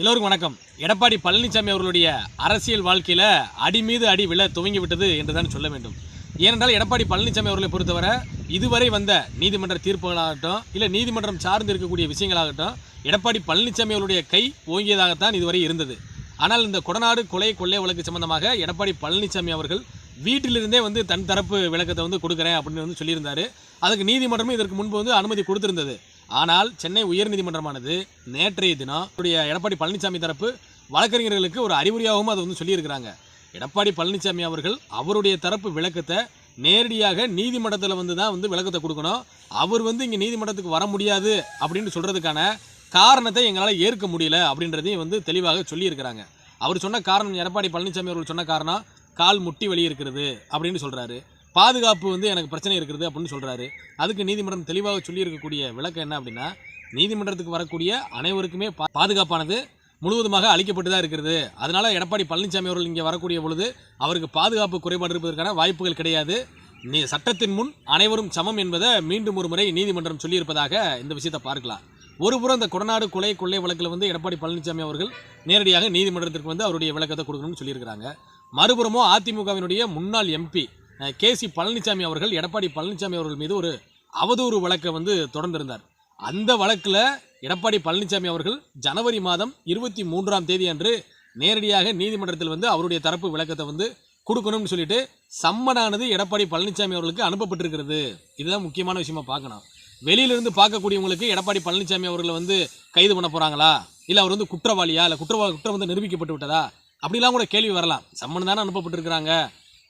எல்லோருக்கும் வணக்கம். எடப்பாடி பழனிசாமி அவர்களுடைய அரசியல் வாழ்க்கையில் அடி மீது அடி விழ துவங்கி விட்டது என்றுதான் சொல்ல வேண்டும். ஏனென்றால் எடப்பாடி பழனிசாமி அவர்களை பொறுத்தவரை இதுவரை வந்த நீதிமன்ற தீர்ப்புகளாகட்டும் இல்லை நீதிமன்றம் சார்ந்து இருக்கக்கூடிய விஷயங்களாகட்டும் எடப்பாடி பழனிசாமி அவருடைய கை ஓங்கியதாகத்தான் இதுவரை இருந்தது. ஆனால் இந்த கொடநாடு கொலை கொள்ளை வழக்கு சம்பந்தமாக எடப்பாடி பழனிசாமி அவர்கள் வீட்டிலிருந்தே வந்து தன் தரப்பு விளக்கத்தை வந்து கொடுக்குறேன் அப்படின்னு வந்து சொல்லியிருந்தார். அதுக்கு நீதிமன்றமும் இதற்கு முன்பு வந்து அனுமதி கொடுத்திருந்தது. ஆனால் சென்னை உயர்நீதிமன்றமானது நேற்றைய தினம் எடப்பாடி பழனிசாமி தரப்பு வழக்கறிஞர்களுக்கு ஒரு அறிவுரையாகவும் அதை வந்து சொல்லியிருக்கிறாங்க. எடப்பாடி பழனிசாமி அவர்கள் அவருடைய தரப்பு விளக்கத்தை நேரடியாக நீதிமன்றத்தில் வந்து தான் வந்து விளக்கத்தை கொடுக்கணும். அவர் வந்து இங்கே நீதிமன்றத்துக்கு வர முடியாது அப்படின்னு சொல்கிறதுக்கான காரணத்தை எங்களால் ஏற்க முடியல அப்படின்றதையும் வந்து தெளிவாக சொல்லியிருக்கிறாங்க. அவர் சொன்ன காரணம் எடப்பாடி பழனிசாமி அவர்கள் சொன்ன காரணம் கால் முட்டி வலி இருக்கிறது அப்படின்னு சொல்கிறாரு பாதுகாப்பு வந்து எனக்கு பிரச்சனை இருக்கிறது அப்படின்னு சொல்கிறாரு அதுக்கு நீதிமன்றம் தெளிவாக சொல்லியிருக்கக்கூடிய விளக்கம் என்ன அப்படின்னா நீதிமன்றத்துக்கு வரக்கூடிய அனைவருக்குமே பா பாதுகாப்பானது முழுவதுமாக அளிக்கப்பட்டு தான் இருக்கிறது. அதனால் எடப்பாடி பழனிசாமி அவர்கள் இங்கே வரக்கூடிய பொழுது அவருக்கு பாதுகாப்பு குறைபாடு இருப்பதற்கான வாய்ப்புகள் கிடையாது. நீ சட்டத்தின் முன் அனைவரும் சமம் என்பதை மீண்டும் ஒரு முறை நீதிமன்றம் சொல்லியிருப்பதாக இந்த விஷயத்தை பார்க்கலாம். ஒருபுறம் இந்த கொடநாடு கொலை கொள்ளை வழக்கில் வந்து எடப்பாடி பழனிசாமி அவர்கள் நேரடியாக நீதிமன்றத்திற்கு வந்து அவருடைய விளக்கத்தை கொடுக்கணும்னு சொல்லியிருக்கிறாங்க. மறுபுறமோ அதிமுகவினுடைய முன்னாள் எம்பி கே சி பழனிசாமி அவர்கள் எடப்பாடி பழனிசாமி அவர்கள் மீது ஒரு அவதூறு வழக்கை வந்து தொடர்ந்திருந்தார். அந்த வழக்கில் எடப்பாடி பழனிசாமி அவர்கள் ஜனவரி மாதம் இருபத்தி மூன்றாம் தேதி அன்று நேரடியாக நீதிமன்றத்தில் வந்து அவருடைய தரப்பு விளக்கத்தை வந்து கொடுக்கணும்னு சொல்லிட்டு சம்மனானது எடப்பாடி பழனிசாமி அவர்களுக்கு அனுப்பப்பட்டிருக்கிறது. இதுதான் முக்கியமான விஷயமா பார்க்கணும். வெளியிலிருந்து பார்க்கக்கூடியவங்களுக்கு எடப்பாடி பழனிசாமி அவர்களை வந்து கைது பண்ண போகிறாங்களா இல்லை அவர் வந்து குற்றவாளியா? இல்லை குற்றவா குற்றம் வந்து நிரூபிக்கப்பட்டு விட்டதா? அப்படிலாம் கூட கேள்வி வரலாம். சம்மன் தானே அனுப்பப்பட்டிருக்கிறாங்க.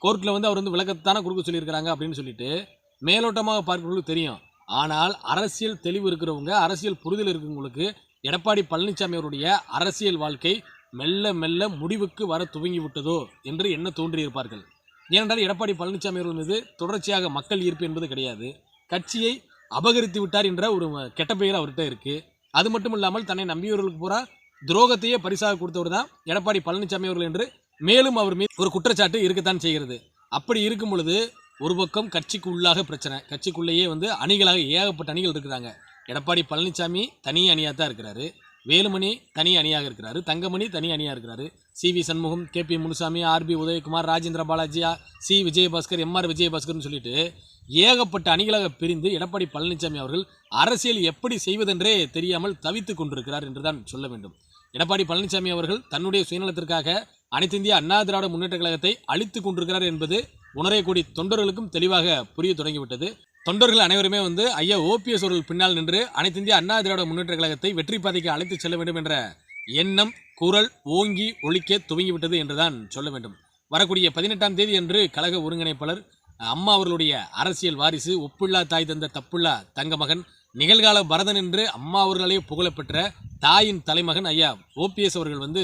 கோர்ட்டில் வந்து அவர் வந்து விளக்கத்தானே கொடுக்க சொல்லியிருக்கிறாங்க அப்படின்னு சொல்லிட்டு மேலோட்டமாக பார்க்கிறவங்களுக்கு தெரியும். ஆனால் அரசியல் தெளிவு இருக்கிறவங்க அரசியல் புரிதல் இருக்கிறவங்களுக்கு எடப்பாடி பழனிசாமி அவருடைய அரசியல் வாழ்க்கை மெல்ல மெல்ல முடிவுக்கு வர துவங்கி விட்டதோ என்று என்ன தோன்றியிருப்பார்கள்? ஏனென்றால் எடப்பாடி பழனிசாமி அவர்கள் மீது தொடர்ச்சியாக மக்கள் ஈர்ப்பு என்பது கிடையாது. கட்சியை அபகரித்து விட்டார் என்ற ஒரு கெட்ட பெயர் அவர்கிட்ட இருக்குது அது மட்டும் இல்லாமல் தன்னை நம்பியவர்களுக்கு பூரா துரோகத்தையே பரிசாக கொடுத்தவர் தான் எடப்பாடி பழனிசாமி அவர்கள் என்று மேலும் அவர் மீது ஒரு குற்றச்சாட்டு இருக்கத்தான் செய்கிறது. அப்படி இருக்கும் பொழுது ஒரு பக்கம் கட்சிக்கு உள்ளாக பிரச்சனை. கட்சிக்குள்ளேயே வந்து அணிகளாக ஏகப்பட்ட அணிகள் இருக்கிறாங்க. எடப்பாடி பழனிசாமி தனி அணியாக தான் இருக்கிறாரு. வேலுமணி தனி அணியாக இருக்கிறாரு. தங்கமணி தனி அணியாக இருக்கிறாரு. C V Shanmugam K P Munusamy R B Udhayakumar Rajendra Balaji C Vijayabaskar M R விஜயபாஸ்கர்னு சொல்லிட்டு ஏகப்பட்ட அணிகளாக பிரிந்து எடப்பாடி பழனிசாமி அவர்கள் அரசியல் எப்படி செய்வதென்றே தெரியாமல் தவித்துக் கொண்டிருக்கிறார் என்றுதான் சொல்ல வேண்டும். எடப்பாடி பழனிசாமி அவர்கள் தன்னுடைய சுயநலத்திற்காக அனைத்து இந்திய அண்ணா திராவிட முன்னேற்ற கழகத்தை அழித்துக் கொண்டிருக்கிறார் என்பது உணரக்கூடிய தொண்டர்களுக்கும் தெளிவாக புரிய தொடங்கிவிட்டது. தொண்டர்கள் அனைவருமே வந்து ஐயா ஓபிஎஸ் அவர்கள் பின்னால் நின்று அனைத்து இந்திய அண்ணா திராவிட முன்னேற்ற கழகத்தை வெற்றி பாதைக்கு அழைத்து செல்ல வேண்டும் என்ற எண்ணம் குரல் ஓங்கி ஒழிக்க துவங்கிவிட்டது என்றுதான் சொல்ல வேண்டும். வரக்கூடிய பதினெட்டாம் தேதி அன்று கழக ஒருங்கிணைப்பாளர் அம்மா அவர்களுடைய அரசியல் வாரிசு ஒப்புள்ளா தாய் தந்த தப்புல்லா தங்க மகன் நிகழ்கால பரதன் என்று அம்மா அவர்களே புகழப்பெற்ற தாயின் தலைமகன் ஐயா ஓபிஎஸ் அவர்கள் வந்து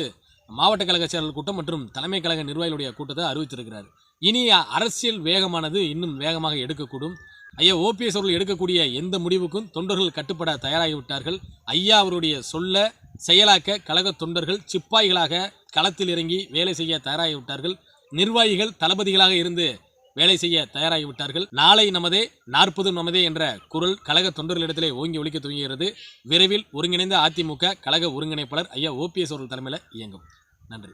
மாவட்ட கழக செயலாளர் கூட்டம் மற்றும் தலைமை கழக நிர்வாகிகளுடைய கூட்டத்தை அறிவித்திருக்கிறார். இனி அரசியல் வேகமானது இன்னும் வேகமாக எடுக்கக்கூடும். ஐயா ஓபிஎஸ் அவர்கள் எடுக்கக்கூடிய எந்த முடிவுக்கும் தொண்டர்கள் கட்டுப்பட தயாராகிவிட்டார்கள். ஐயா அவருடைய சொல்ல செயலாக்க கழக தொண்டர்கள் சிப்பாய்களாக களத்தில் இறங்கி வேலை செய்ய தயாராகிவிட்டார்கள். நிர்வாகிகள் தளபதிகளாக இருந்து வேலை செய்ய தயாராகிவிட்டார்கள். நாளை நமதே நாற்பது நமதே என்ற குரல் கழக தொண்டர்களிடத்திலே ஓங்கி ஒழிக்க துவங்குகிறது. விரைவில் ஒருங்கிணைந்த அதிமுக கழக ஒருங்கிணைப்பாளர் ஐயா ஓபிஎஸ் அவர்கள் தலைமையில் இயங்கும். நன்றி.